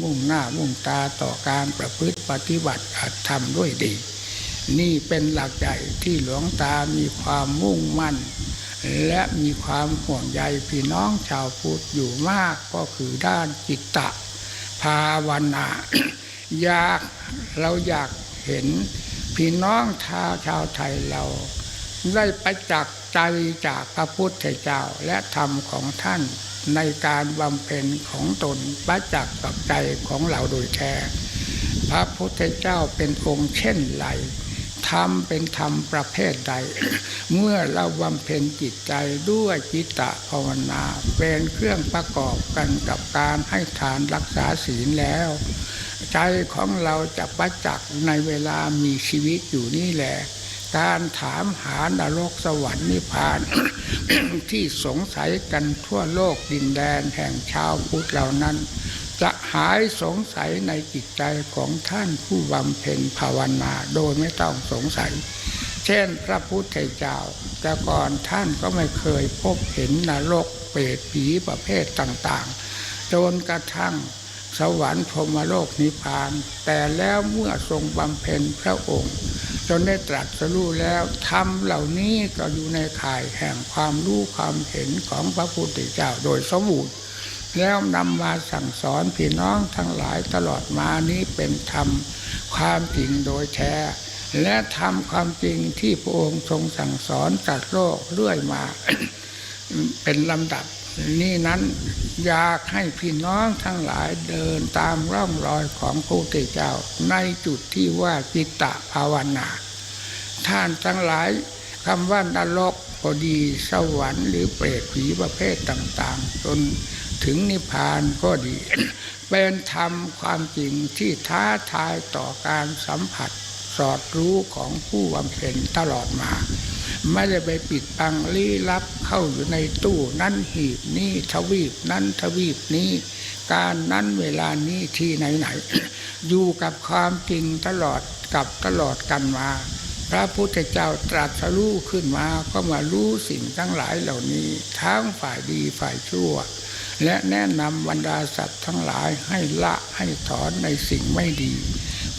มุ่งหน้ามุ่งตาต่อการประพฤติปฏิบัติอาจทำด้วยดี นี่เป็นหลักใหญ่ที่หลวงตามีความมุ่งมั่น และมีความห่วงใยพี่น้องชาวพุทธอยู่มากก็คือด้านจิตตะ ภาวนาอยากเราอยากเห็นพี่น้องชาวชาวไทยเราได้ประจักษ์ใจจากพระพุทธเจ้าและธรรมของท่าน ในการบำเพ็ญของตนประจักษ์กับใจของเราโดยแท้พระพุทธเจ้าเป็นองค์เช่นไรธรรมเป็นธรรมประเภทใด เมื่อเราบำเพ็ญจิตใจด้วยจิตตภาวนาเป็นเครื่องประกอบกันกับการให้ทานรักษาศีลแล้ว ใจของเราจะประจักษ์ในเวลามีชีวิตอยู่นี่แหละ การถามหานรกสวรรค์นิพพานที่สงสัยกันทั่วโลกดินแดนแห่งชาวพุทธเหล่านั้น จะหายสงสัยในจิตใจของท่านผู้บำเพ็ญภาวนาโดยไม่ต้องสงสัย เช่นพระพุทธเจ้า แต่ก่อนท่านก็ไม่เคยพบเห็นนรกเปรตผีประเภทต่างๆจนกระทั่งสวรรค์พรมโลกนิพพาน แต่แล้วเมื่อทรงบำเพ็ญพระองค์ จนได้ตรัสรู้แล้วธรรมเหล่านี้ก็อยู่ในข่ายแห่งความรู้ความเห็นของพระพุทธเจ้าโดยสมบูรณ์แล้วนำมาสั่งสอนพี่น้องทั้งหลายตลอดมานี้เป็นธรรมความจริงโดยแท้และทำความจริงที่พระองค์ทรงสั่งสอนจัดโลกเรื่อยมา เป็นลำดับ นี่นั้นอยากให้พี่น้องทั้งหลายเดินตามร่องรอยของพระพุทธเจ้า ในจุดที่ว่าจิตตภาวนา ท่านทั้งหลายคำว่านรกก็ดีสวรรค์หรือเปรตผีประเภทต่าง ๆ จนถึงนิพพานก็ดี เป็นธรรมความจริงที่ท้าทายต่อการสัมผัสสอดรู้ของผู้บำเพ็ญตลอดมา ไม่ได้ไปปิดบังลี้ลับเข้าอยู่ในตู้นั้นหีบนี้ทวีปนั้นทวีปนี้ การนั้นเวลานี้ที่ไหนๆอยู่กับความจริงตลอดกับตลอดกันมา พระพุทธเจ้าตรัสรู้ขึ้นมาก็มารู้สิ่งทั้งหลายเหล่านี้ ทั้งฝ่ายดีฝ่ายชั่ว และแนะนำบรรดาสัตว์ทั้งหลายให้ละให้ถอนในสิ่งไม่ดี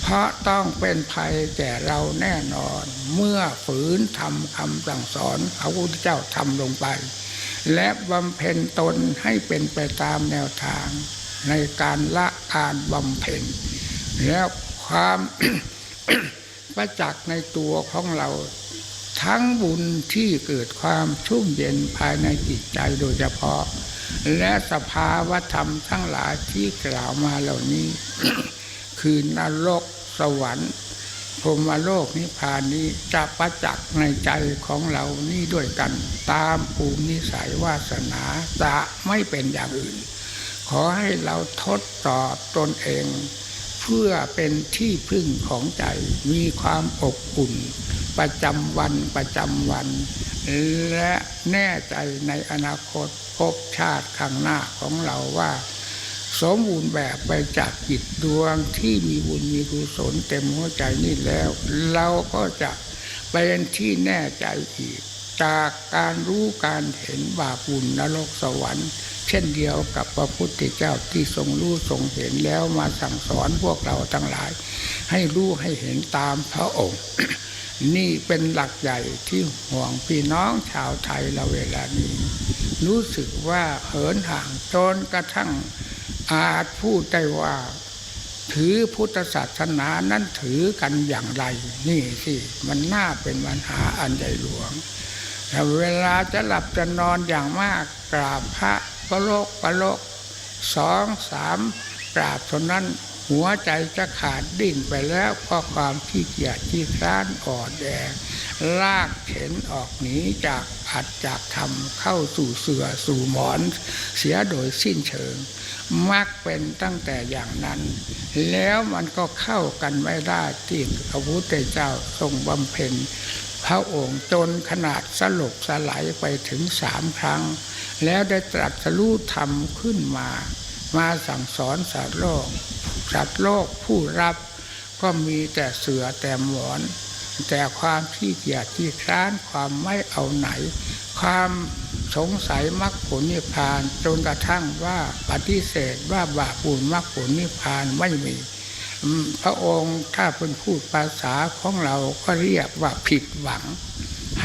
เพราะต้องเป็นภัยแก่เราแน่นอน เมื่อฝืนทำคำสั่งสอนพระพุทธเจ้าทำลงไป และบำเพ็ญตนให้เป็นไปตามแนวทาง ในการละการบำเพ็ญ แล้วความประจักษ์ในตัวของเราทั้งบุญที่เกิดความชุ่มเย็นภายในจิตใจโดยเฉพาะ และสภาวธรรมทั้งหลายที่กล่าวมาเหล่านี้ คือนรก สวรรค์พรมโลกนิพพานนี้จะประจักษ์ในใจของเรานี่ด้วยกัน ตามภูมินิสัยวาสนาจะไม่เป็นอย่างอื่น ขอให้เราทดสอบตนเอง เพื่อเป็นที่พึ่งของใจมีความอบอุ่น ประจำวันประจำวัน และแน่ใจในอนาคตภพชาติข้างหน้าของเราว่า สมบูรณ์แบบไปจากจิตดวงที่มีบุญมีกุศลเต็มหัวใจนี่แล้ว เราก็จะเป็นที่แน่ใจอีก จากการรู้การเห็นบาปบุญนรกสวรรค์ เช่นเดียวกับพระพุทธเจ้าที่ทรงรู้ทรงเห็นแล้วมาสั่งสอนพวกเราทั้งหลาย ให้รู้ให้เห็นตามพระองค์ นี่เป็นหลักใหญ่ที่ห่วงพี่น้องชาวไทยเราเวลานี้ รู้สึกว่าเหินห่างจนกระทั่ง อาจพูดได้ว่า ถือพุทธศาสนานั้นถือกันอย่างไร นี่สิมันน่าเป็นปัญหาอันใหญ่หลวงแต่เวลาจะหลับจะนอนอย่างมากกราบพระประโลกประโลกสองสามกราบเท่านั้นหัวใจจะขาดดิ้นไปแล้วเพราะความขี้เกียจที่ร้านอ่อนแอลากเข็นออกหนีจากอัดจากธรรมเข้าสู่เสือสู่หมอน เสียโดยสิ้นเชิง มักเป็นตั้งแต่อย่างนั้น แล้วมันก็เข้ากันไม่ได้ที่พระพุทธเจ้าทรงบำเพ็ญพระองค์จนขนาดสลบสลายไปถึงสามครั้ง แล้วได้ตรัสรู้ธรรมขึ้นมา มาสั่งสอนสัตว์โลกสัตว์โลกผู้รับก็มีแต่เสือแต่หมอน แต่ความขี้เกียจที่คร้านความไม่เอาไหน ความ สงสัยมรรคผลนิพพานจนกระทั่งว่าปฏิเสธว่าบาปุญมรรคผลนิพพานไม่มี พระองค์ถ้าเป็นพูดภาษาของเราก็เรียกว่าผิดหวัง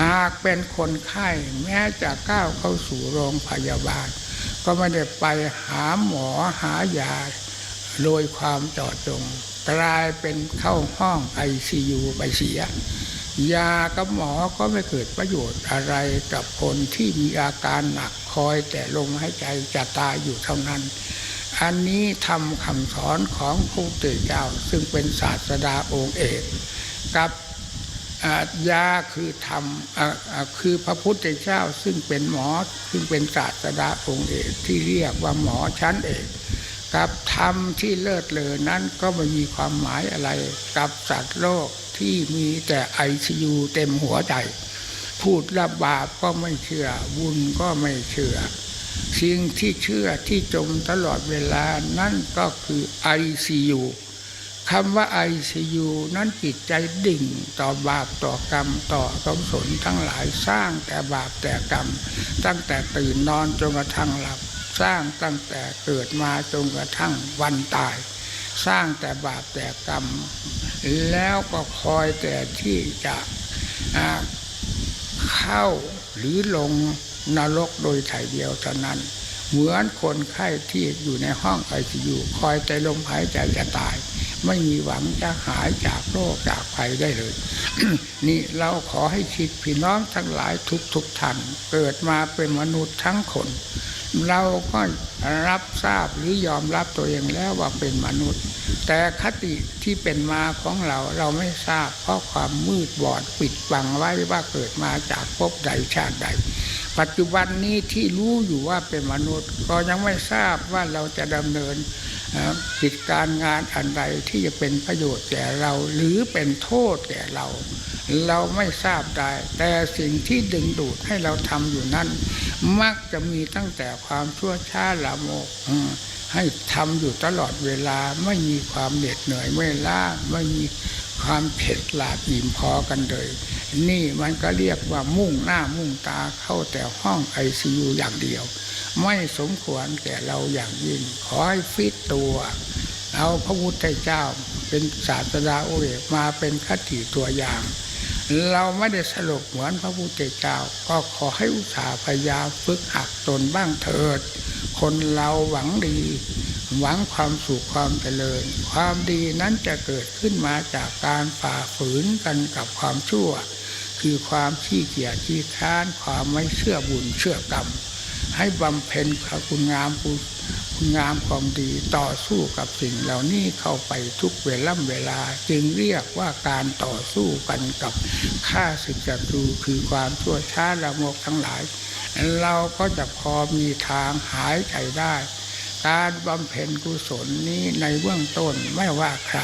หากเป็นคนไข้แม้จะก้าวเข้าสู่โรงพยาบาล ก็ไม่ได้ไปหาหมอหายาโดยความเจาะจงกลายเป็นเข้าห้องไอซียูไปเสีย ยากับหมอก็ไม่เกิดประโยชน์อะไรกับคนที่มีอาการหนักคอยแต่ลมหายใจจะตายอยู่เท่านั้น อันนี้ทำคำสอนของพระพุทธเจ้าซึ่งเป็นศาสดาองค์เอกกับยาคือธรรมคือพระพุทธเจ้าซึ่งเป็นหมอซึ่งเป็นศาสดาองค์เอกที่เรียกว่าหมอชั้นเอกกับธรรมที่เลิศเลอนั้นก็ไม่มีความหมายอะไรกับสัตว์โลก ที่มีแต่ไอซียูเต็มหัวใจ พูดละบาปก็ไม่เชื่อ บุญก็ไม่เชื่อ สิ่งที่เชื่อที่จมตลอดเวลานั่นก็คือไอซียูคำว่าไอซียูนั้นจิตใจดิ่งต่อบาปต่อกรรมต่อกรรมสนทั้งหลายสร้างแต่บาปแต่กรรม ตั้งแต่ตื่นนอนจนกระทั่งหลับ สร้างตั้งแต่เกิดมาจนกระทั่งวันตาย สร้างแต่บาปแต่กรรม แล้วก็คอยแต่ที่จะเข้าหรือลงนรกโดยถ่ายเดียวเท่านั้น เหมือนคนไข้ที่อยู่ในห้องไอซียูคอยแต่ลมหายใจจะตาย ไม่มีหวังจะหายจากโรคจากภัยได้เลย นี่เราขอให้คิดพี่น้องทั้งหลายทุกทุกท่านเกิดมาเป็นมนุษย์ทั้งคน เราก็รับทราบหรือยอมรับตัวเองแล้วว่าเป็นมนุษย์ แต่คติที่เป็นมาของเราเราไม่ทราบ เพราะความมืดบอดปิดบังไว้ว่าเกิดมาจากภพใดชาติใด ปัจจุบันนี้ที่รู้อยู่ว่าเป็นมนุษย์ ก็ยังไม่ทราบว่าเราจะดำเนิน กิจการงานอันใดที่จะเป็นประโยชน์แก่เราหรือเป็นโทษแก่เรา เราไม่ทราบได้ แต่สิ่งที่ดึงดูดให้เราทำอยู่นั้น มักจะมีตั้งแต่ความชั่วช้าละโมกให้ทำอยู่ตลอดเวลาไม่มีความเหน็ดเหนื่อยไม่ล้าไม่มีความเผ็ดหลาบอิ่มพอกันเลย นี่มันก็เรียกว่ามุ่งหน้ามุ่งตาเข้าแต่ห้องไอซียูอย่างเดียว ไม่สมควรแก่เราอย่างยิ่ง ขอให้ฟิตตัว เอาพระพุทธเจ้าเป็นศาสดาโอเอกมาเป็นคติตัวอย่าง เราไม่ได้สลบเหมือนพระพุทธเจ้า ก็ขอให้อุตสาห์พยายามฝึกหักตนบ้างเถิด คนเราหวังดี หวังความสุขความเจริญ ความดีนั้นจะเกิดขึ้นมาจากการฝ่าฝืนกันกับความชั่ว คือความขี้เกียจขี้ค้านความไม่เชื่อบุญเชื่อกรรม ให้บำเพ็ญคุณงามคุณงามความดีต่อสู้กับสิ่งเหล่านี้เข้าไปทุกเวล่ำเวลา จึงเรียกว่าการต่อสู้กันกับข้าศึกศัตรูคือความชั่วช้าละโมกทั้งหลาย เราก็จะพอมีทางหายใจได้ การบำเพ็ญกุศลนี้ในเบื้องต้นไม่ว่าใคร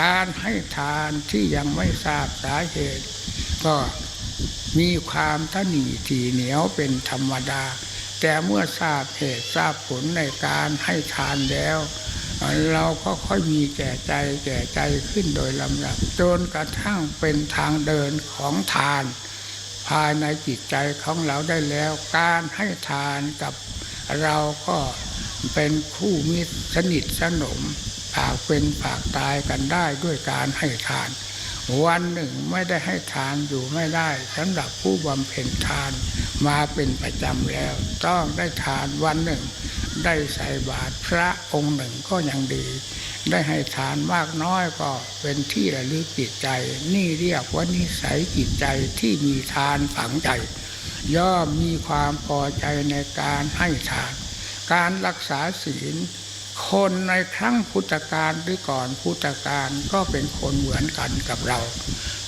การให้ทานที่ยังไม่ทราบสาเหตุ ก็มีความตะหนีทีเหนียวเป็นธรรมดา แต่เมื่อทราบเหตุทราบผลในการให้ทานแล้ว เราก็ค่อยมีแก่ใจแก่ใจขึ้นโดยลำดับจนกระทั่งเป็นทางเดินของทาน ภายในจิตใจของเราได้แล้ว การให้ทานกับเราก็เป็นคู่มิตรสนิทสนมฝากเป็นฝากตายกันได้ด้วยการให้ทาน วันหนึ่งไม่ได้ให้ทานอยู่ไม่ได้สำหรับผู้บำเพ็ญทานมาเป็นประจำแล้ว ต้องได้ทานวันหนึ่ง ได้ใส่บาตรพระองค์หนึ่งก็ยังดี ได้ให้ทานมากน้อยก็เป็นที่ระลึกจิตใจ นี่เรียกว่านิสัยจิตใจที่มีทานฝังใจ ย่อมมีความพอใจในการให้ทาน การรักษาศีล คนในครั้งพุทธกาลหรือก่อนพุทธกาลก็เป็นคนเหมือนกันกับเรา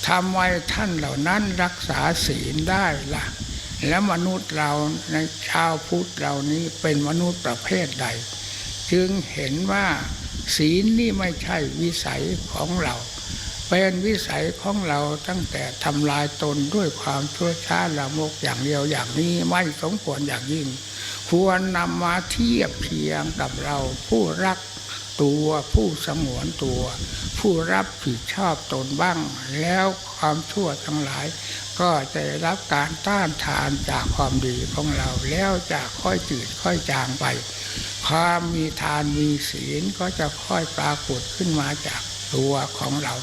ทำไมท่านเหล่านั้นรักษาศีลได้ล่ะ แล้วมนุษย์เราในชาวพุทธเรานี้เป็นมนุษย์ประเภทใด จึงเห็นว่าศีลนี่ไม่ใช่วิสัยของเราเป็นวิสัยของเราตั้งแต่ทำลายตนด้วยความชั่วช้าละโมกอย่างเดียวอย่างนี้ไม่สมควรอย่างยิ่ง ควรนำมาเทียบเทียงกับเราผู้รักตัวผู้สงวนตัว ผู้รับผิดชอบตนบ้าง แล้วความชั่วทั้งหลาย ก็จะรับการต้านทานจากความดีของเราแล้วจะค่อยจืดค่อยจางไป ความมีทานมีศีลก็จะค่อยปรากฏขึ้นมาจากตัวของเรา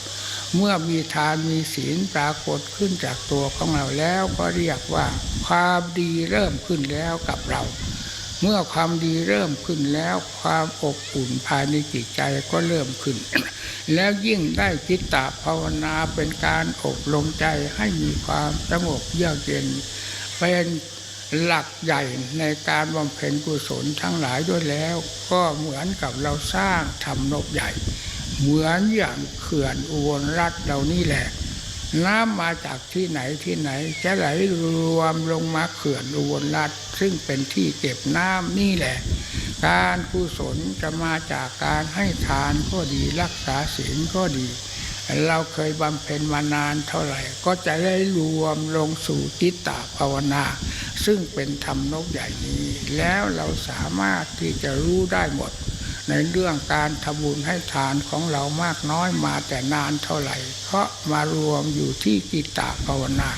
เมื่อมีทานมีศีลปรากฏขึ้นจากตัวของเราแล้วก็เรียกว่าความดีเริ่มขึ้นแล้วกับเรา เมื่อความดีเริ่มขึ้นแล้วความอบอุ่นภายในจิตใจก็เริ่มขึ้น แล้วยิ่งได้จิตตภาวนาเป็นการอบรมใจให้มีความสงบเยือกเย็น เป็นหลักใหญ่ในการบำเพ็ญกุศลทั้งหลายด้วยแล้ว ก็เหมือนกับเราสร้างทำนบใหญ่ เหมือนอย่างเขื่อนอุบลรัฐเรานี่แหละ น้ำมาจากที่ไหนที่ไหน จะไหลรวมลงมาเขื่อนอุบลรัฐซึ่งเป็นที่เก็บน้ำนี่แหละ การกุศลจะมาจากการให้ทานก็ดีรักษาศีลก็ดี เราเคยบำเพ็ญมานานเท่าไหร่ ก็จะได้รวมลงสู่จิตตภาวนา ซึ่งเป็นธรรมนกใหญ่นี้ แล้วเราสามารถที่จะรู้ได้หมด ในเรื่องการทำบุญให้ทานของเรามากน้อยมาแต่นานเท่าไหร่ เพราะมารวมอยู่ที่จิตตภาวนา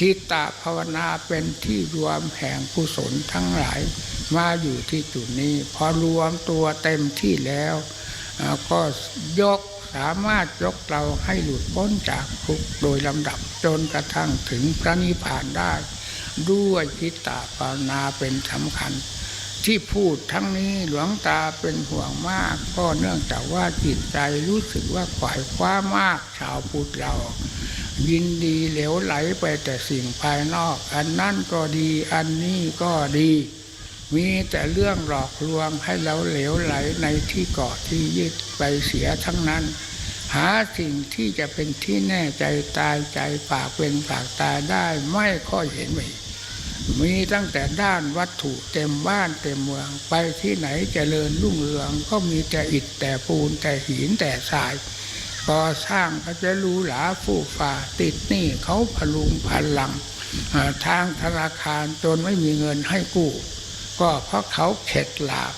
จิตตภาวนาเป็นที่รวมแห่งกุศลทั้งหลายมาอยู่ที่จุดนี้ พอรวมตัวเต็มที่แล้ว ก็ยกสามารถยกเราให้หลุดพ้นจากทุกโดยลำดับจนกระทั่งถึงพระนิพพานได้ ด้วยจิตตภาวนาเป็นสำคัญ ที่พูดทั้งนี้หลวงตาเป็นห่วงมาก ก็เนื่องจากว่าจิตใจรู้สึกว่าขวายคว้ามากชาวพุทธเรา ยินดีเหลวไหลไปแต่สิ่งภายนอก อันนั่นก็ดีอันนี้ก็ดี มีแต่เรื่องหลอกลวงให้เราเหลวไหลในที่เกาะที่ยึดไปเสียทั้งนั้น หาสิ่งที่จะเป็นที่แน่ใจตายใจปากเป็นปากตายได้ไม่ค่อยเห็นมี มีตั้งแต่ด้านวัตถุเต็มบ้านเต็มเมือง ไปที่ไหนเจริญรุ่งเรือง ก็มีแต่อิฐแต่ปูนแต่หินแต่ทรายก่อสร้างก็จะรู้หราฟู่ฟ้าติดหนี้เขาพลุงพลังทางธนาคารจนไม่มีเงินให้กู้ ก็เพราะเขาเข็ดหลาบ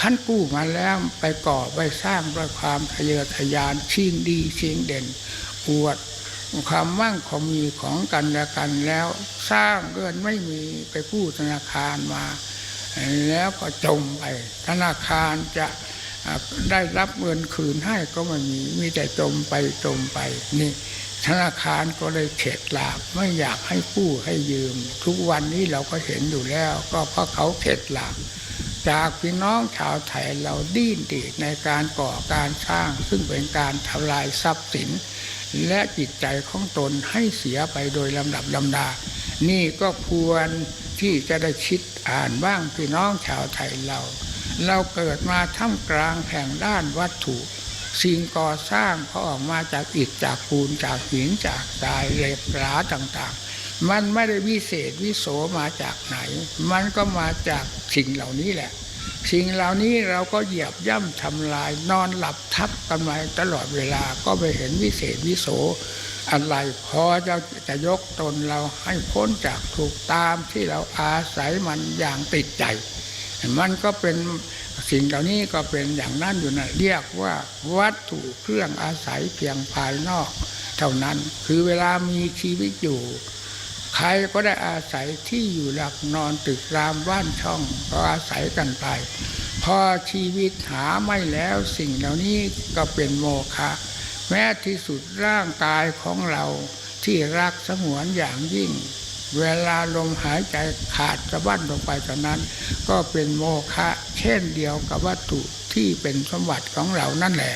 ขั้นกู้มาแล้วไปก่อไปสร้างด้วยความทะเยอทะยานชิงดีชิงเด่น อวด ความมั่งของมีของกันและกันแล้วสร้างเงินไม่มีไปกู้ธนาคารมา แล้วก็จมไปธนาคารจะได้รับเงินคืนให้ก็ไม่มีมีแต่จมไปจมไปนี่ธนาคารก็เลยเข็ดหลาบไม่อยากให้กู้ให้ยืม ทุกวันนี้เราก็เห็นอยู่แล้ว ก็เพราะเขาเข็ดหลาบจากพี่น้องชาวไทยเราดิ้นดีดในการก่อการสร้าง ซึ่งเป็นการทำลายทรัพย์สิน และจิตใจของตนให้เสียไปโดยลำดับลำดา นี่ก็ควรที่จะได้คิดอ่านบ้างพี่น้องชาวไทยเรา เราเกิดมาท่ามกลางแห่งด้านวัตถุ สิ่งก่อสร้างเขาออกมาจากอิฐจากปูนจากหินจากทรายเหล็กหลาต่างๆ มันไม่ได้วิเศษวิโสมาจากไหน มันก็มาจากสิ่งเหล่านี้แหละ สิ่งเหล่านี้เราก็เหยียบย่ำทำลาย นอนหลับทับกันไว้ตลอดเวลาก็ไปเห็นวิเศษวิโสอะไรพอจะจะยกตนเราให้พ้นจากถูกตามที่เราอาศัยมันอย่างติดใจ มันก็เป็นสิ่งเหล่านี้ก็เป็นอย่างนั้นอยู่นะเรียกว่าวัตถุเครื่องอาศัยเพียงภายนอก เท่านั้นคือเวลามีชีวิตอยู่ ใครก็ได้อาศัยที่อยู่หลับนอนตึกรามบ้านช่องก็อาศัยกันไป พอชีวิตหาไม่แล้วสิ่งเหล่านี้ก็เป็นโมฆะแม้ที่สุดร่างกายของเราที่รักสงวนอย่างยิ่ง เวลาลมหายใจขาดสะบั้นลงไปตอนนั้น ก็เป็นโมฆะเช่นเดียวกับวัตถุที่เป็นสมบัติของเรานั่นแหละ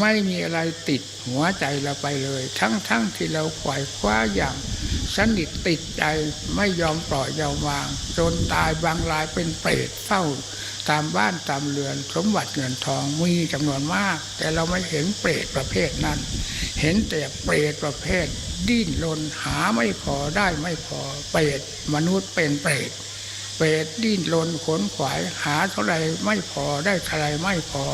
ไม่มีอะไรติดหัวใจเราไปเลย ทั้งๆทที่เราขวายคว้าอย่างสนิทติดใจไม่ยอมปล่อยยอมวาง จนตายบางรายเป็นเปรตเฝ้า ตามบ้านตามเรือนสมบัติเงินทองมีจำนวนมาก แต่เราไม่เห็นเปรตประเภทนั้น เห็นแต่เปรตประเภท ดิ้นรนหาไม่พอได้ไม่พอเปรตมนุษย์เป็นเปรต เปรตดิ้นรนขนขวายหาเท่าไรไม่พอได้เท่าไรไม่พอ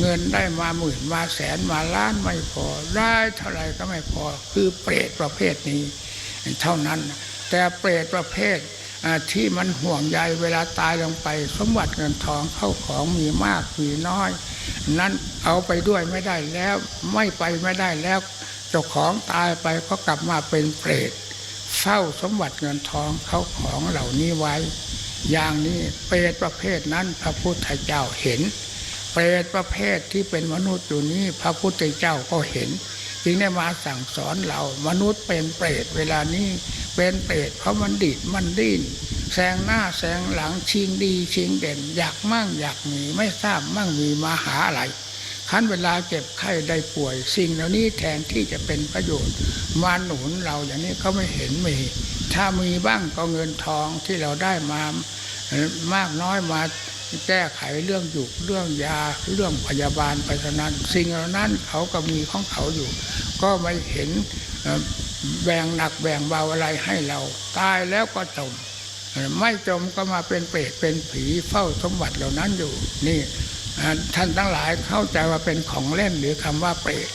เงินได้มาหมื่นมาแสนมาล้านไม่พอ ได้เท่าไรก็ไม่พอ คือเปรตประเภทนี้ เท่านั้น แต่เปรตประเภทที่มันห่วงใยเวลาตายลงไป สมบัติเงินทองเข้าของมีมากมีน้อย นั้นเอาไปด้วยไม่ได้แล้วไม่ไปไม่ได้แล้วเจ้าของตายไปก็กลับมาเป็นเปรตเฝ้าสมบัติเงินทองเข้าของเหล่านี้ไว้ อย่างนี้เปรตประเภทนั้นพระพุทธเจ้าเห็น เปรตประเภทที่เป็นมนุษย์อยู่นี้พระพุทธเจ้าก็เห็น จึงได้มาสั่งสอนเรามนุษย์เป็นเปรตเวลานี้เป็นเปรตเพราะมันดิดมันดิ้นแซงหน้าแซงหลังชิงดีชิงเด่น อยากมั่งอยากมีไม่ทราบมั่งมีมาหาอะไรคันเวลาเจ็บไข้ได้ป่วย สิ่งเหล่านี้แทนที่จะเป็นประโยชน์มาหนุนเราอย่างนี้เขาไม่เห็นมี ถ้ามีบ้างก็เงินทองที่เราได้มามากน้อยมาแก้ไขเรื่องหยุกเรื่องยาเรื่องพยาบาลไปเท่านั้น สิ่งเหล่านั้นเขาก็มีของเขาอยู่ ก็ไม่เห็นแบ่งหนักแบ่งเบาอะไรให้เรา ตายแล้วก็จมไม่จมก็มาเป็นเปรตเป็นผีเฝ้าสมบัติเหล่านั้นอยู่ นี่ท่านทั้งหลายเข้าใจว่าเป็นของเล่นหรือคำว่าเปรต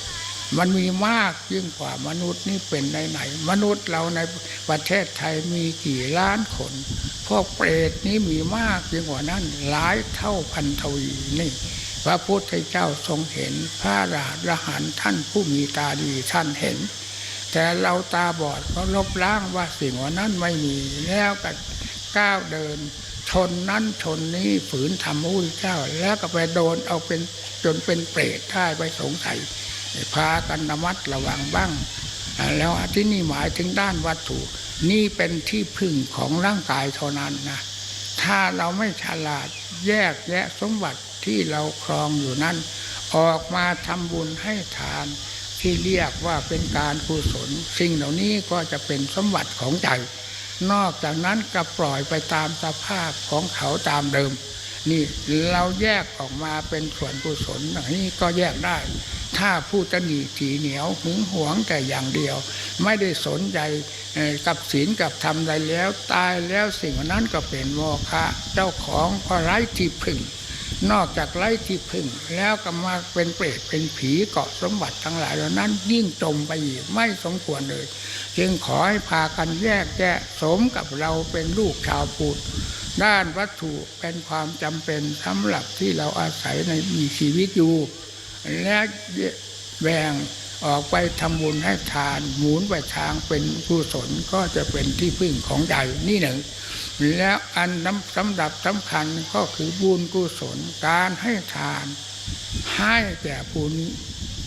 มันมีมากยิ่งกว่ามนุษย์นี่เป็นไหนไหนๆมนุษย์เราในประเทศไทยมีกี่ล้านคน พวกเปรตนี้มีมากยิ่งกว่านั้นหลายเท่าพันทวีนี่ พระพุทธเจ้าทรงเห็นพระอรหันท่านผู้มีตาดีท่านเห็น แต่เราตาบอดก็ลบล้างว่าสิ่งว่านั้นไม่มีแล้วก็ก้าวเดินชนนั้นชนนี้ฝืนทำพระพุทธเจ้า แล้วก็ไปโดนเอาเป็นจนเป็นเปรตได้ไปสงสัย พากันระมัดระวังบ้าง แล้วที่นี่หมายถึงด้านวัตถุ นี่เป็นที่พึ่งของร่างกายเท่านั้นนะถ้าเราไม่ฉลาดแยกแยะสมบัติที่เราครองอยู่นั้น ออกมาทำบุญให้ทานที่เรียกว่าเป็นการกุศล สิ่งเหล่านี้ก็จะเป็นสมบัติของใจ นอกจากนั้นก็ปล่อยไปตามสภาพของเขาตามเดิม นี่เราแยกออกมาเป็นส่วนกุศลอย่างนี้ก็แยกได้ ถ้าผู้ตนีถีเหนียวหึงหวงแต่อย่างเดียว ไม่ได้สนใจกับศีลกับธรรมใดแล้วตายแล้วสิ่งนั้นก็เป็นโมฆะเจ้าของก็ไร้ที่พึ่ง นอกจากไร้ที่พึ่ง แล้วก็มาเป็นเปรตเป็นผีเกาะสมบัติทั้งหลายเหล่านั้นยิ่งจมไปอีกไม่สมควรเลย จึงขอให้พากันแยกแยะสมกับเราเป็นลูกชาวพุทธด้านวัตถุเป็นความจำเป็นสำหรับที่เราอาศัยในมีชีวิตอยู่ และแบ่งออกไปทำบุญให้ทาน หมุนไปทางเป็นกุศลก็จะเป็นที่พึ่งของใจนี่หนึ่ง แล้วอันน้ำสำดับสำคัญก็คือบุญกุศลการให้ทาน ให้แก่ผู้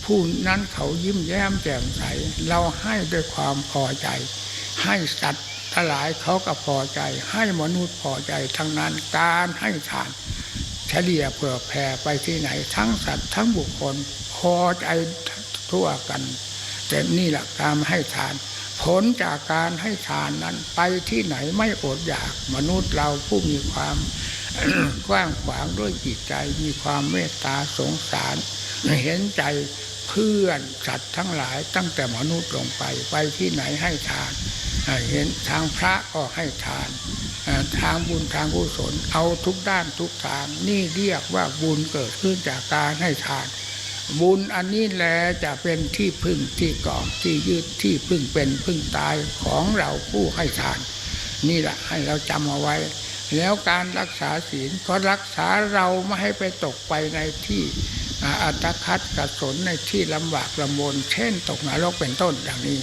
ผู้นั้นเขายิ้มแย้มแจ่มใส เราให้ด้วยความพอใจ ให้สัตว์ทั้งหลายเขาก็พอใจ ให้มนุษย์พอใจทั้งนั้นการให้ทาน เฉลี่ยเผื่อแผ่ไปที่ไหน ทั้งสัตว์ทั้งบุคคลพอใจทั่วกัน แต่นี่แหละการให้ทาน ผลจากการให้ทานนั้นไปที่ไหนไม่อดอยาก มนุษย์เราผู้มีความกว้างขวางด้วยจิตใจมีความเมตตาสงสาร เห็นใจเพื่อนสัตว์ทั้งหลายตั้งแต่มนุษย์ลงไปไปที่ไหนให้ทาน เห็นทางพระก็ให้ทาน ทางบุญทางกุศลเอาทุกด้านทุกทางนี่เรียกว่าบุญเกิดขึ้นจากการให้ทาน บุญอันนี้แหละจะเป็นที่พึ่งที่กาะที่ยึดที่พึ่งเป็นพึ่งตายของเราผู้ให้ทาน นี่แหละให้เราจำเอาไว้ แล้วการรักษาศีลก็รักษาเราไม่ให้ไปตกไปในที่อัตคัดกระสนในที่ลำบากลำบนเช่นตกนรกเป็นต้นอย่างนี้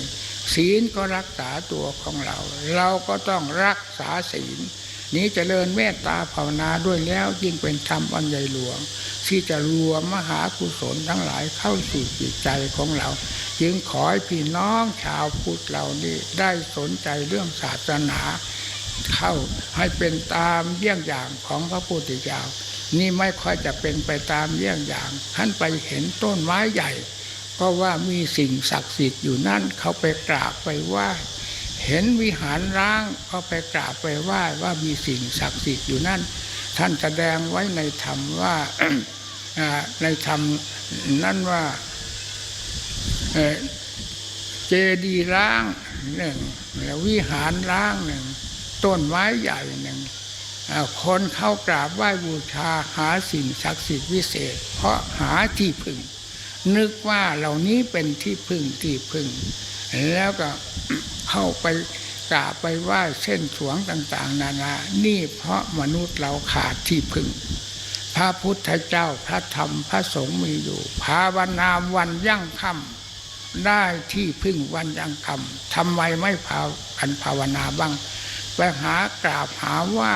ศีลก็รักษาตัวของเรา เราก็ต้องรักษาศีล นี้เจริญเมตตาภาวนาด้วยแล้วยิ่งเป็นธรรมอันใหญ่หลวง ที่จะรวมมหากุศลทั้งหลายเข้าสู่จิตใจของเรา จึงขอให้พี่น้องชาวพุทธเรานี่ได้สนใจเรื่องศาสนา เข้าให้เป็นตามเยี่ยงอย่างของพระพุทธเจ้านี่ไม่ค่อยจะเป็นไปตามเยี่ยงอย่างท่านไปเห็นต้นไม้ใหญ่ ก็ว่ามีสิ่งศักดิ์สิทธิ์อยู่นั่นเขาไปกราบไปไหว้เห็นวิหารร้างก็ไปกราบไปไหว้ว่ามีสิ่งศักดิ์สิทธิ์อยู่นั่น ท่านแสดงไว้ในธรรมว่าในธรรมนั่นว่าเเจดีร้างหนึ่งแล้ววิหารร้างหนึ่งต้นไม้ใหญ่หนึ่งคนเข้ากราบไหว้บูชาหาสิ่งศักดิ์สิทธิ์วิเศษ เพราะหาที่พึ่ง นึกว่าเหล่านี้เป็นที่พึ่งที่พึ่ง แล้วก็เข้าไปกราบไปไหว้เส้นสวงต่างๆ นานา นี่เพราะมนุษย์เราขาดที่พึ่ง พระพุทธเจ้าพระธรรมพระสงฆ์มีอยู่ ภาวนาวันยั่งค่ำได้ที่พึ่งวันยั่งค่ำทำไมไม่พากันภาวนาบ้าง ไปหากราบหาไหว้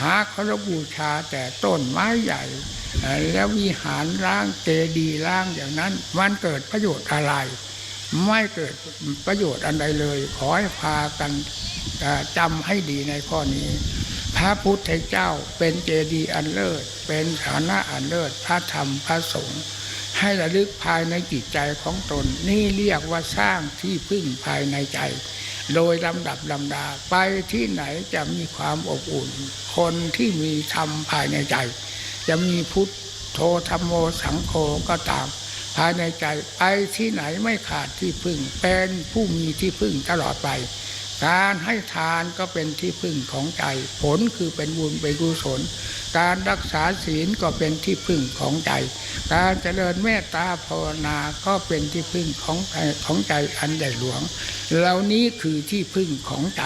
หาเคารพบูชาแต่ต้นไม้ใหญ่ แล้ววิหารร่างเจดีร่างอย่างนั้น มันเกิดประโยชน์อะไร ไม่เกิดประโยชน์อันใดเลย ขอให้พากันจำให้ดีในข้อนี้ พระพุทธเจ้าเป็นเจดีอันเลิศ เป็นฐานะอันเลิศ พระธรรมพระสงฆ์ให้ระลึกภายในจิตใจของตน นี่เรียกว่าสร้างที่พึ่งภายในใจ โดยลำดับลำดาไปที่ไหนจะมีความอบอุ่น คนที่มีธรรมภายในใจ จะมีพุทธโธธรรมโมสังโฆก็ตาม ภายในใจไปที่ไหนไม่ขาดที่พึ่ง เป็นผู้มีที่พึ่งตลอดไป การให้ทานก็เป็นที่พึ่งของใจ ผลคือเป็นบุญเป็นกุศล การรักษาศีลก็เป็นที่พึ่งของใจ การเจริญเมตตาภาวนาก็เป็นที่พึ่งของใจของใจอันใหญ่หลวง เหล่านี้คือที่พึ่งของใจ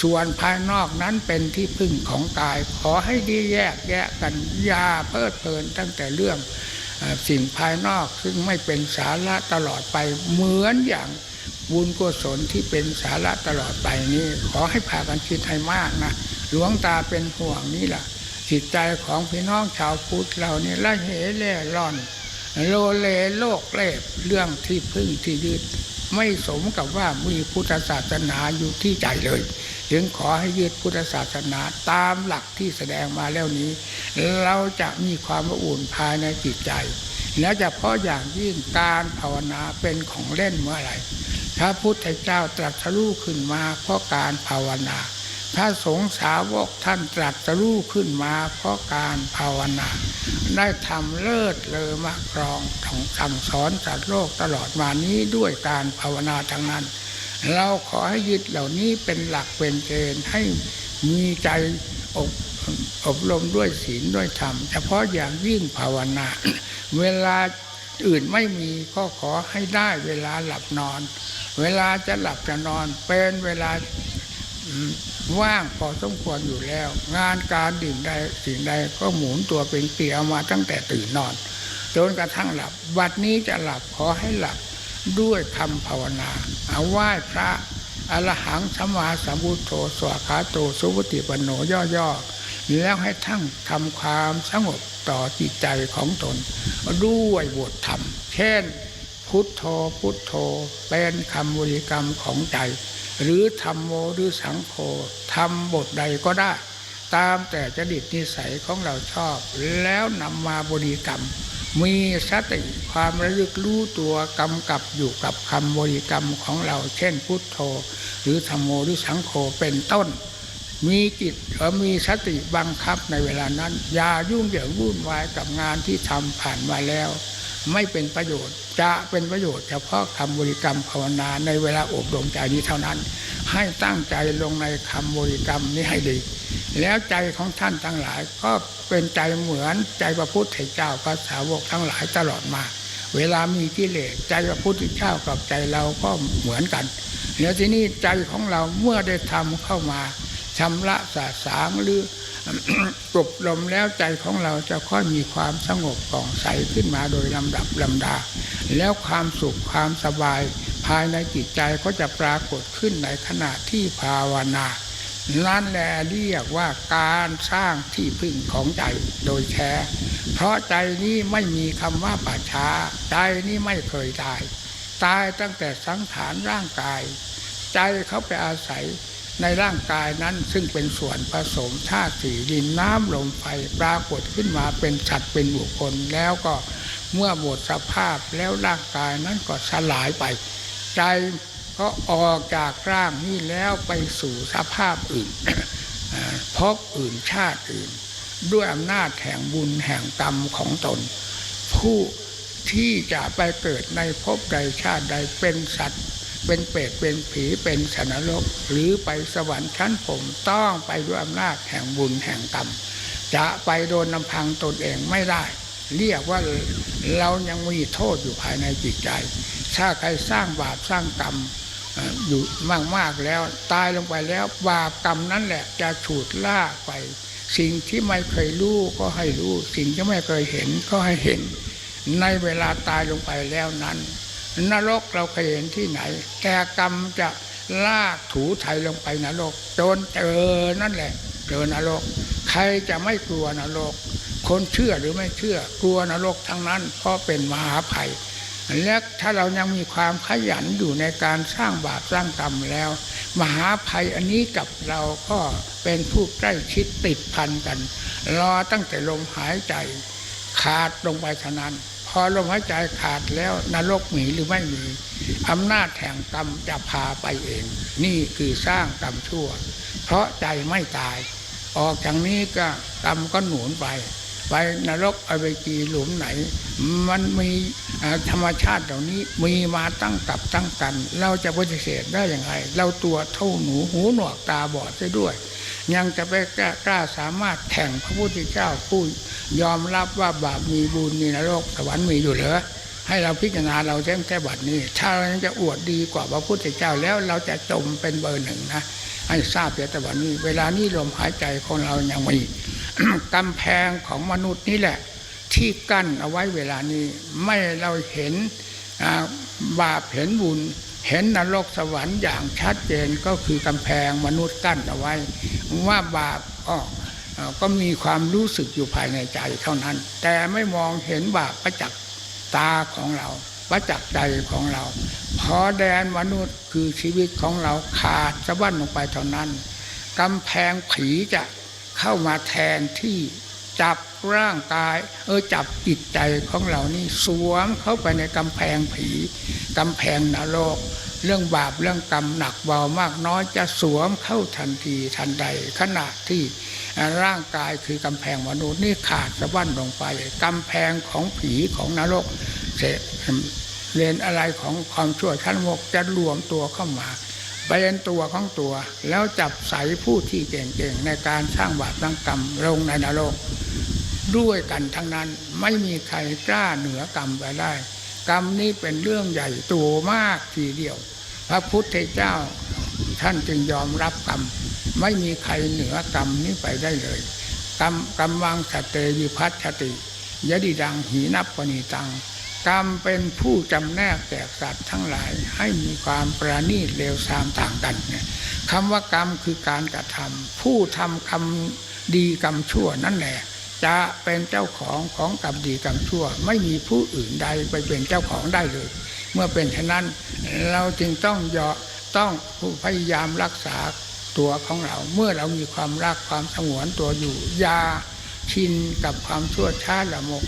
ส่วนภายนอกนั้นเป็นที่พึ่งของกาย ขอให้ด้แยกแยะกันอยาเพลิดเพลินตั้งแต่เรื่องสิ่งภายนอกซึ่งไม่เป็นสาระตลอดไปเหมือนอย่างบุญกุศลที่เป็นสาระตลอดไปนี้ ขอให้พากันคิดให้มากนะหลวงตาเป็นห่วงนี่แหละจิตใจของพี่น้องชาวพุทธเราเนี่ยละเหเล่ร่อน โลเลโลกเล่เรื่องที่พึ่งที่ยึดไม่สมกับว่ามีพุทธศาสนาอยู่ที่ใจเลย จึงขอให้ยึดพุทธศาสนาตามหลักที่แสดงมาแล้วนี้ เราจะมีความอบอุ่นภายในจิตใจ และจะเพาะอย่างยิ่งการภาวนาเป็นของเล่นเมื่อไหร่พระพุทธเจ้าตรัสรู้ขึ้นมาเพราะการภาวนา พระสงฆ์สาวกท่านตรัสรู้ขึ้นมาเพราะการภาวนา ได้ทำเลิศเลอมากรองของสั่งสอนสัตว์โลกตลอดมานี้ด้วยการภาวนาทั้งนั้น เราขอให้ยึดเหล่านี้เป็นหลักเป็นเกณฑ์ให้มีใจอบอบรมด้วยศีลด้วยธรรม เฉพาะอย่างยิ่งภาวนา เวลาอื่นไม่มีก็ขอให้ได้เวลาหลับนอน เวลาจะหลับจะนอนเป็นเวลาว่างพอสมควรอยู่แล้ว งานการดิ่งใดสิ่งใดก็หมุนตัวเป็นเกียวมาตั้งแต่ตื่นนอน จนกระทั่งหลับ บัดนี้จะหลับขอให้หลับ ด้วยคำภาวนาเอาไหว้พระอรหังสัมมาสัมพุทโธสวากขาโตสุปฏิปันโนย่อๆแล้วให้ทั้งทำความสงบต่อจิตใจของตน ด้วยบทธรรม เช่น พุทโธพุทโธเป็นคำบริกรรมของใจ หรือธรรมโมหรือสังโฆทำบทใดก็ได้ ตามแต่จริตนิสัยของเราชอบ แล้วนำมาบริกรรม มีสติความระลึกรู้ตัวกำกับอยู่กับคำบริกรรมของเรา เช่นพุทโธ หรือธรรมโมหรือสังโฆเป็นต้น มีจิตเออมีสติบังคับในเวลานั้น อย่ายุ่งเหยิงวุ่นวายกับงานที่ทำผ่านมาแล้ว ไม่เป็นประโยชน์ จะเป็นประโยชน์เฉพาะคำบริกรรมภาวนาในเวลาอบรมใจนี้เท่านั้น ให้ตั้งใจลงในคำบริกรรมนี้ให้ดี แล้วใจของท่านทั้งหลาย ก็เป็นใจเหมือนใจพระพุทธเจ้าพระสาวกทั้งหลายตลอดมา เวลามีกิเลสใจพระพุทธเจ้ากับใจเราก็เหมือนกัน แล้วที่นี้ใจของเราเมื่อได้ทำเข้ามา ชำระสาสางหรือกลบลมแล้วใจของเราจะค่อยมีความสงบป่องใสขึ้นมาโดยลำดับลำดา แล้วความสุขความสบาย ภายในจิตใจก็จะปรากฏขึ้นในขณะที่ภาวนา นั่นแหละเรียกว่าการสร้างที่พึ่งของใจโดยแท้ เพราะใจนี้ไม่มีคำว่าป่าช้า ใจนี้ไม่เคยตาย ตายตั้งแต่สังขารร่างกาย ใจเขาไปอาศัย ในร่างกายนั้นซึ่งเป็นส่วนผสมธาตุสี่ดินน้ำลมไฟปรากฏขึ้นมาเป็นสัตว์เป็นบุคคลแล้วก็เมื่อหมดสภาพแล้วร่างกายนั้นก็สลายไป ใจก็ออกจากร่างนี้แล้วไปสู่สภาพอื่นพบอื่นชาติอื่น ด้วยอำนาจแห่งบุญแห่งกรรมของตน ผู้ที่จะไปเกิดในภพใดชาติใดเป็นสัตว์ เป็นเปรตเป็นผีเป็นสนรก หรือไปสวรรค์ชั้นผมต้องไปด้วยอำนาจแห่งบุญแห่งกรรมจะไปโดนลำพังตนเองไม่ได้ เรียกว่าเรายังมีโทษอยู่ภายในจิตใจ ถ้าใครสร้างบาปสร้างกรรมเอ่ออยู่มากๆแล้วตายลงไปแล้วบาปกรรมนั่นแหละจะฉูดลากไป สิ่งที่ไม่เคยรู้ก็ให้รู้ สิ่งที่ไม่เคยเห็นก็ให้เห็น ในเวลาตายลงไปแล้วนั้น นรกเราเคยเห็นที่ไหน แต่กรรมจะลากถูไถลงไปนรกจนเจอนั่นแหละเจอนรก ใครจะไม่กลัวนรก คนเชื่อหรือไม่เชื่อกลัวนรกทั้งนั้น เพราะเป็นมหาภัยและถ้าเรายังมีความขยันอยู่ในการสร้างบาปสร้างกรรมแล้ว มหาภัยอันนี้กับเราก็เป็นผู้ใกล้ชิดติดพันกัน รอตั้งแต่ลมหายใจ ขาดลงไปเท่านั้น พอลมหายใจขาดแล้วนรกมีหรือไม่มีอำนาจแห่งกรรมจะพาไปเอง นี่คือสร้างกรรมชั่ว เพราะใจไม่ตาย ออกจากนี้ก็กรรมก็หนุนไป ไปนรกอเวจีหลุมไหน มันมีธรรมชาติเหล่านี้มีมาตั้งกับตั้งกัน เราจะปฏิเสธได้อย่างไร เราตัวเท่าหนูหูหนวกตาบอดซะด้วย ยังจะไปกล้ากล้าสามารถแข่งพระพุทธเจ้าผู้ยอมรับว่าบาปมีบุญมีนรกสวรรค์มีอยู่เหรอให้เราพิจารณาเราแจ้งแค่บัดนี้ ถ้าเราจะอวดดีกว่าพระพุทธเจ้าแล้วเราจะจมเป็นเบอร์หนึ่งนะให้ทราบแต่บัดนี้ เวลานี้ลมหายใจของเรายังมีกำแพงของมนุษย์นี่แหละ ที่กั้นเอาไว้เวลานี้ไม่เราเห็นบาปเห็นบุญ เห็นนรกสวรรค์อย่างชัดเจนก็คือกำแพงมนุษย์กั้นเอาไว้ ว่าบาปก็ก็มีความรู้สึกอยู่ภายในใจเท่านั้น แต่ไม่มองเห็นบาปประจักษ์ตาของเราประจักษ์ใจของเรา พอแดนมนุษย์คือชีวิตของเราขาดสะบั้นลงไปเท่านั้นกำแพงผีจะเข้ามาแทนที่จับ ร่างกาย เออจับจิตใจของเรานี่สวมเข้าไปในกำแพงผีกำแพงนรกเรื่องบาปเรื่องกรรมหนักเบามากน้อยจะสวมเข้าทันทีทันใด ขณะที่ร่างกายคือกำแพงมนุษย์นี่ขาดสะบั้นลงไปกำแพงของผีของนรกเสเรียนอะไรของความชั่วชั้นโมกจะรวมตัวเข้ามาเป็นตัวของตัว แล้วจับใส่ผู้ที่เก่งๆในการสร้างบาปสร้างกรรมลงในนรก ด้วยกันทั้งนั้นไม่มีใครกล้าเหนือกรรมไปได้ กรรมนี้เป็นเรื่องใหญ่โตมากทีเดียว พระพุทธเจ้า ท่านจึงยอมรับกรรม ไม่มีใครเหนือกรรมนี้ไปได้เลย กรรมกรรมวังสตเตวิพัฒติยดิดังหีนับปณีตังกรรมเป็นผู้จำแนกแจกสัตว์ทั้งหลายให้มีความประณีตเลวทรามต่างกันเนี่ยคำว่ากรรมคือการกระทำผู้ทำกรรมดีกรรมชั่วนั่นแหละ จะเป็นเจ้าของของกรรมดีกรรมชั่ว ไม่มีผู้อื่นใดไปเป็นเจ้าของได้เลย เมื่อเป็นเช่นนั้น เราจึงต้องยอต้องพยายามรักษาตัวของเรา เมื่อเรามีความรักความสงวนตัวอยู่ยาชินกับความชั่วช้าละมก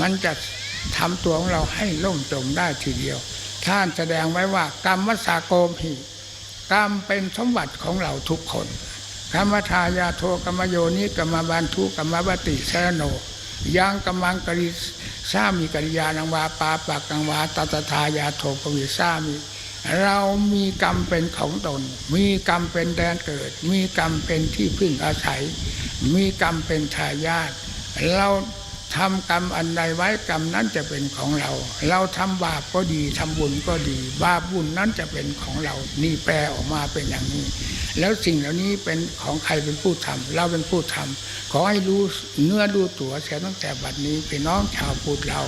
มันจะทำตัวของเราให้ล่มจมได้ทีเดียว ท่านแสดงไว้ว่ากรรมวสาโกมหิกรรมเป็นสมบัติของเราทุกคน กรรมทายาโทกรรมโยนิกรรมบันทุกรรมบติสรโนยังกำมังกริสามีกิริยานังวาปาปากกังวาตัตทายาโทปวิสามีเรามีกรรมเป็นของตน มีกรรมเป็นแดนเกิด มีกรรมเป็นที่พึ่งอาศัย มีกรรมเป็นทายาทเรา ทำกรรมอันใดไว้กรรมนั้นจะเป็นของเรา เราทำบาปก็ดีทำบุญก็ดี บาปบุญนั้นจะเป็นของเรา นี่แปลออกมาเป็นอย่างนี้ แล้วสิ่งเหล่านี้เป็นของใครเป็นผู้ทำเราเป็นผู้ทำขอให้รู้เนื้อรู้ตัวเสียตั้งแต่บัดนี้พี่น้องชาวพุทธเรา